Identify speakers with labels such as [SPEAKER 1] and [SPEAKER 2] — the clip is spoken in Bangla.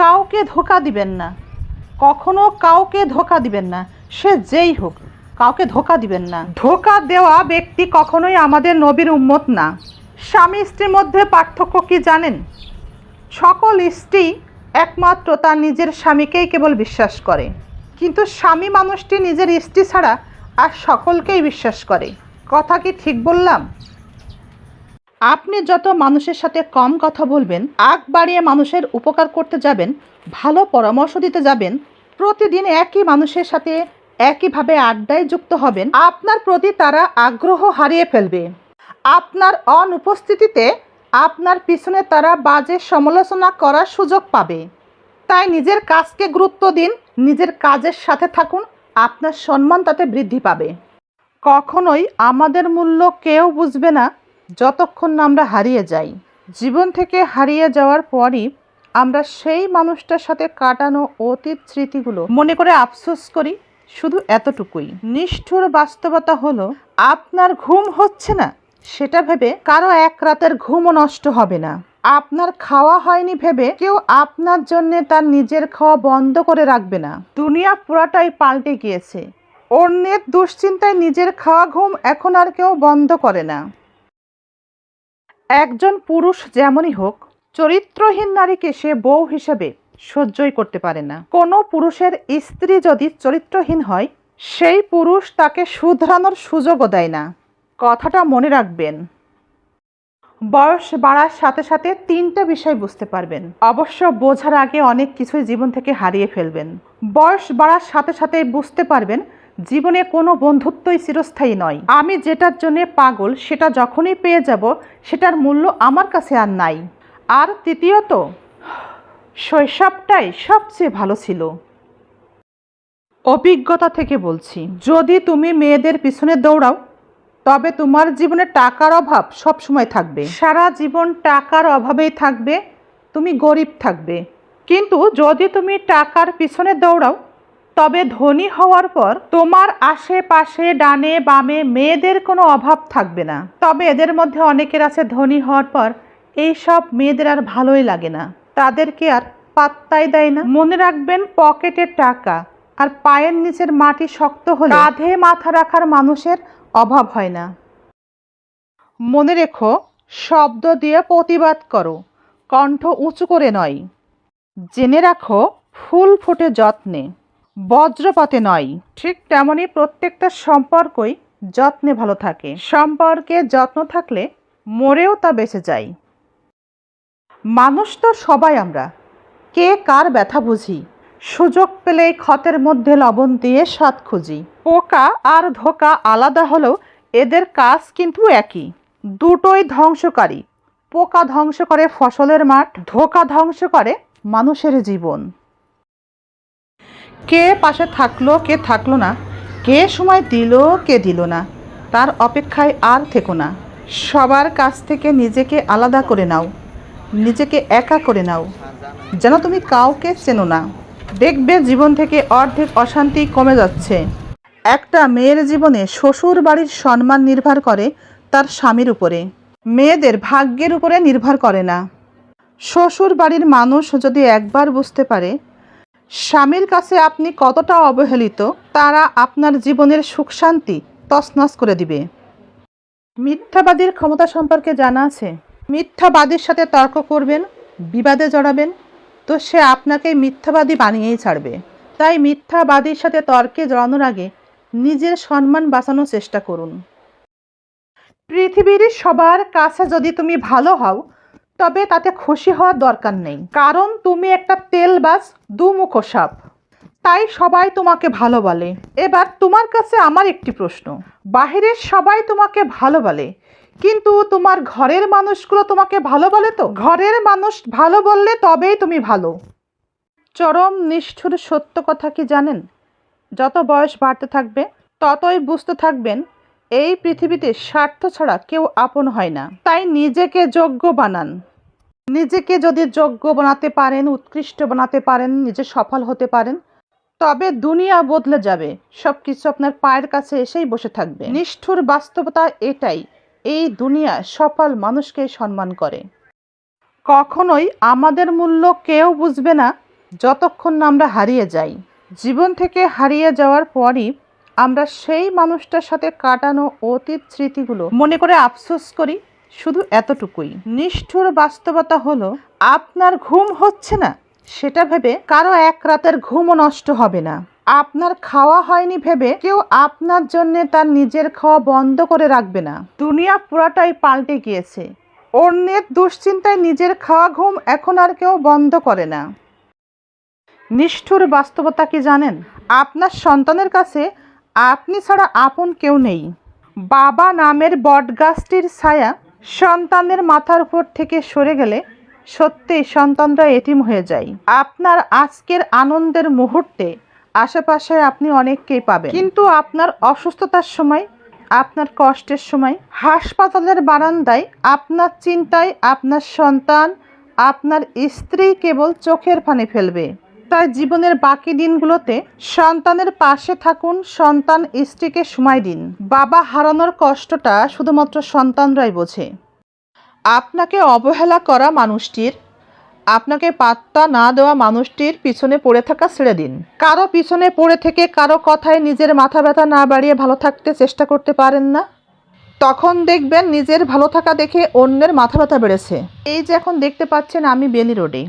[SPEAKER 1] কাউকে ধোকা দিবেন না। কখনো কাউকে ধোকা দিবেন না। সে যেই হোক, কাউকে ধোকা দিবেন না। ধোকা দেওয়া ব্যক্তি কখনোই আমাদের নবীর উম্মত না। স্বামী স্ত্রীর মধ্যে পার্থক্য কি জানেন? সকল স্ত্রী একমাত্র তার নিজের স্বামীকেই কেবল বিশ্বাস করে। কিন্তু স্বামী মানুষটি নিজের স্ত্রী ছাড়া আর সকলকেই বিশ্বাস করে। কথা কি ঠিক বললাম? আপনি যত মানুষের সাথে কম কথা বলবেন, আগ বাড়িয়ে মানুষের উপকার করতে যাবেন, ভালো পরামর্শ দিতে যাবেন, প্রতিদিন একই মানুষের সাথে একইভাবে আড্ডায় যুক্ত হবেন, আপনার প্রতি তারা আগ্রহ হারিয়ে ফেলবে। আপনার অনুপস্থিতিতে আপনার পিছনে তারা বাজে সমালোচনা করার সুযোগ পাবে। তাই নিজের কাজকে গুরুত্ব দিন, নিজের কাজের সাথে থাকুন, আপনার সম্মান তাতে বৃদ্ধি পাবে। কখনোই আমাদের মূল্য কেউ বুঝবে না যতক্ষণ না আমরা হারিয়ে যাই। জীবন থেকে হারিয়ে যাওয়ার পরই আমরা সেই মানুষটার সাথে কাটানো অতীত স্মৃতিগুলো মনে করে আফসোস করি, শুধু এতটুকুই। নিষ্ঠুর বাস্তবতা হলো, আপনার ঘুম হচ্ছে না, সেটা ভেবে কারও এক রাতের ঘুমও নষ্ট হবে না। আপনার খাওয়া হয়নি ভেবে কেউ আপনার জন্য তার নিজের খাওয়া বন্ধ করে রাখবে না। দুনিয়া পুরাটাই পাল্টে গিয়েছে। অন্যের দুশ্চিন্তায় নিজের খাওয়া ঘুম এখন আর কেউ বন্ধ করে না। একজন পুরুষ যেমনই হোক, চরিত্রহীন নারীকে সে বউ হিসেবে সহ্যই করতে পারে না। কোনো পুরুষের স্ত্রী যদি চরিত্রহীন হয়, সেই পুরুষ তাকে শুধরানোর সুযোগও দেয় না। কথাটা মনে রাখবেন। বয়স বাড়ার সাথে সাথে তিনটা বিষয় বুঝতে পারবেন। অবশ্য বোঝার আগে অনেক কিছুই জীবন থেকে হারিয়ে ফেলবেন। বয়স বাড়ার সাথে সাথে বুঝতে পারবেন জীবনে কোনো বন্ধুত্বই চিরস্থায়ী নয়। আমি যেটার জন্য পাগল, সেটা যখনই পেয়ে যাব, সেটার মূল্য আমার কাছে আর নাই। আর তৃতীয়ত, শৈশবটাই সবচেয়ে ভালো ছিল। অভিজ্ঞতা থেকে বলছি, যদি তুমি মেয়েদের পিছনে দৌড়াও, তবে তোমার জীবনে টাকার অভাব সব সময় থাকবে। সারা জীবন টাকার অভাবেই থাকবে, তুমি গরিব থাকবে। কিন্তু যদি তুমি টাকার পিছনে দৌড়াও তবে ধনী হওয়ার পর তোমার আশেপাশে, ডানে বামে মেয়েদের কোনো অভাব থাকবে না। তবে এদের মধ্যে অনেকের আছে ধনী হওয়ার পর এই সব মেয়েদের আর ভালোই লাগে না। তাদেরকে আর পাত্তাই দেয় না। মনে রাখবেন পকেটের টাকা আর পায়ের নিচের মাটি শক্ত হলে কাঁধে মাথা রাখার মানুষের অভাব হয় না। মনে রেখো, শব্দ দিয়ে প্রতিবাদ করো, কণ্ঠ উঁচু করে নয়। জেনে রাখো, ফুল ফোটে যত্নে। বজ্রপাতে নয়। ঠিক তেমনই প্রত্যেকটা সম্পর্কই যত্নে ভালো থাকে। সম্পর্কে যত্ন থাকলে মরেও তা বেঁচে যায়। মানুষ তো সবাই আমরা। কে কার ব্যথা বুঝি? সুযোগ পেলেই ক্ষতের মধ্যে লবণ দিয়ে স্বাদ খুঁজি। পোকা আর ধোকা আলাদা হলেও এদের কাজ কিন্তু একই। দুটোই ধ্বংসকারী। পোকা ধ্বংস করে ফসলের মাঠ, ধোকা ধ্বংস করে মানুষের জীবন। কে পাশে থাকল, কে থাকল না, কে সময় দিল, কে দিল না, তার অপেক্ষায় আর থেকো না। সবার কাছ থেকে নিজেকে আলাদা করে নাও, নিজেকে একা করে নাও, যেন তুমি কাউকে চেনো না। দেখবে জীবন থেকে অর্ধেক অশান্তি কমে যাচ্ছে। একটা মেয়ের জীবনে শ্বশুর বাড়ির সম্মান নির্ভর করে তার স্বামীর উপরে। মেয়েদের ভাগ্যের উপরে নির্ভর করে না। শ্বশুর বাড়ির মানুষ যদি একবার বুঝতে পারে স্বামীর কাছে আপনি কতটা অবহেলিত, তারা আপনার জীবনের সুখ শান্তি তছনছ করে দিবে। মিথ্যাবাদীর ক্ষমতা সম্পর্কে জানা আছে। মিথ্যাবাদীর সাথে তর্ক করবেন, বিবাদে জড়াবেন, তো সে আপনাকে মিথ্যাবাদী বানিয়েই ছাড়বে। তাই মিথ্যাবাদীর সাথে তর্কে জড়ানোর আগে নিজের সম্মান বাঁচানোর চেষ্টা করুন। পৃথিবীর সবার কাছে যদি তুমি ভালো হও তবে তাতে খুশি হওয়ার দরকার নেই। কারণ তুমি একটা তেল তেলবাজ দুমুখ সাপ। তাই সবাই তোমাকে ভালো বলে। এবার তোমার কাছে আমার একটি প্রশ্ন। বাহিরের সবাই তোমাকে ভালো বলে, কিন্তু তোমার ঘরের মানুষগুলো তোমাকে ভালো বলে তো? ঘরের মানুষ ভালো বললে তবেই তুমি ভালো। চরম নিষ্ঠুর সত্য কথা কি জানেন? যত বয়স বাড়তে থাকবে, ততই বুঝতে থাকবেন, এই পৃথিবীতে স্বার্থ ছাড়া কেউ আপন হয় না। তাই নিজেকে যোগ্য বানান। নিজেকে যদি যোগ্য বানাতে পারেন, উৎকৃষ্ট বানাতে পারেন, নিজে সফল হতে পারেন, তবে দুনিয়া বদলে যাবে। সব কিছু আপনার পায়ের কাছে এসেই বসে থাকবে। নিষ্ঠুর বাস্তবতা এটাই, এই দুনিয়া সফল মানুষকে সম্মান করে। কখনোই আমাদের মূল্য কেউ বুঝবে না, যতক্ষণ না আমরা হারিয়ে যাই। জীবন থেকে হারিয়ে যাওয়ার পরই আমরা সেই মানুষটার সাথে কাটানো অতীত স্মৃতিগুলো মনে করে আফসোস করি শুধু এতটুকুই। নিষ্ঠুর বাস্তবতা হলো, আপনার ঘুম হচ্ছে না। সেটা ভেবে কারও এক রাতের ঘুমও নষ্ট হবে না। আপনার খাওয়া হয়নি ভেবে কেউ আপনার জন্য তার নিজের খাওয়া বন্ধ করে রাখবে না। দুনিয়া পুরাটাই পাল্টে গিয়েছে। অন্যের দুশ্চিন্তায় নিজের খাওয়া ঘুম এখন আর কেউ বন্ধ করে না। নিষ্ঠুর বাস্তবতা কি জানেন? আপনার সন্তানের কাছে আপনি ছাড়া আপন কেউ নেই। বাবা নামের বটগাছটির ছায়া সন্তানের মাথার উপর থেকে সরে গেলে সত্যিই সন্তানরা এটিম হয়ে যায়। আপনার আজকের আনন্দের মুহূর্তে আশেপাশে আপনি অনেককেই পাবেন। কিন্তু আপনার অসুস্থতার সময়, আপনার কষ্টের সময়, হাসপাতালের বারান্দায় আপনার চিন্তায় আপনার সন্তান, আপনার স্ত্রী কেবল চোখের পানি ফেলবে। তাই জীবনের বাকি দিনগুলোতে সন্তানের পাশে থাকুন, সন্তান স্ত্রীকে সময় দিন। বাবা হারানোর কষ্টটা শুধুমাত্র সন্তানরাই বোঝে। আপনাকে অবহেলা করা মানুষটির, আপনাকে পাত্তা না দেওয়া মানুষটির পিছনে পড়ে থাকা ছেড়ে দিন। কারও পিছনে পড়ে থেকে কারও কথায় নিজের মাথা ব্যথা না বাড়িয়ে ভালো থাকতে চেষ্টা করতে পারেন না। তখন দেখবেন নিজের ভালো থাকা দেখে অন্যের মাথা ব্যথা বেড়েছে। এই যে এখন দেখতে পাচ্ছেন আমি বেলি রোডে।